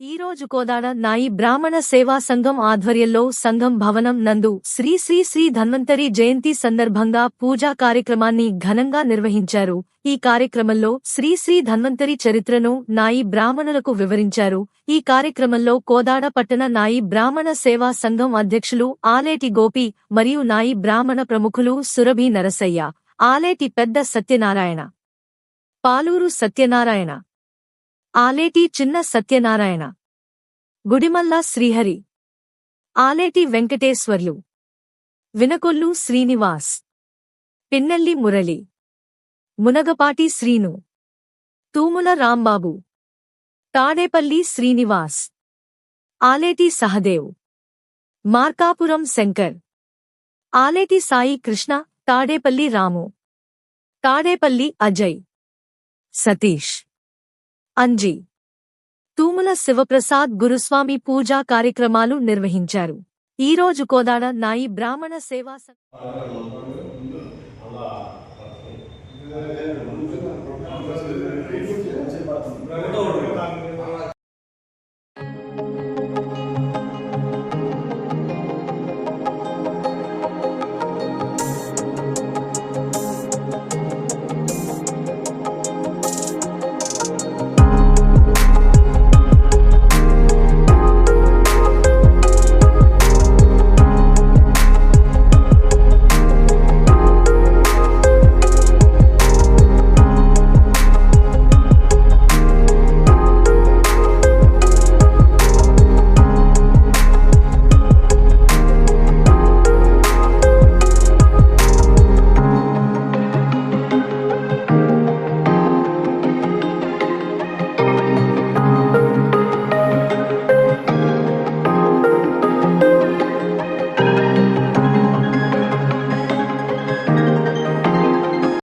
ఈ రోజు కోదాడ నాయి బ్రాహ్మణ సేవా సంఘం ఆధ్వర్యంలో సంఘం భవనం నందు శ్రీ శ్రీ శ్రీ ధన్వంతరి జయంతి సందర్భంగా పూజా కార్యక్రమాన్ని ఘనంగా నిర్వహించారు. ఈ కార్యక్రమంలో శ్రీ శ్రీ ధన్వంతరి చరిత్రను నాయి బ్రాహ్మణులకు వివరించారు. ఈ కార్యక్రమంలో కోదాడ పట్టణ నాయి బ్రాహ్మణ సేవా సంఘం అధ్యక్షులు ఆలేటి గోపి మరియు నాయి బ్రాహ్మణ ప్రముఖులు సురభి నరసయ్య ఆలేటి పెద్ద సత్యనారాయణ పాలూరు సత్యనారాయణ ఆలేటి చిన్న సత్యనారాయణ గుడిమల్ల శ్రీహరి. ఆలేటి వెంకటేశ్వర్లు. వినకొల్లు శ్రీనివాస్. పిన్నెల్లి మురళి. మునగపాటి శ్రీను. తూముల రాంబాబు. తాడేపల్లి శ్రీనివాస్. ఆలేటి సహదేవ్. మార్కాపురం శంకర్. ఆలేటి సాయి కృష్ణ తాడేపల్లి రాము. తాడేపల్లి అజయ్. సతీష్. అంజీ. తూముల శివప్రసాద్ గురుస్వామి పూజా కార్యక్రమాలు నిర్వహించారు. ఈ రోజు కోదాడ నాయి బ్రాహ్మణ సేవా సం-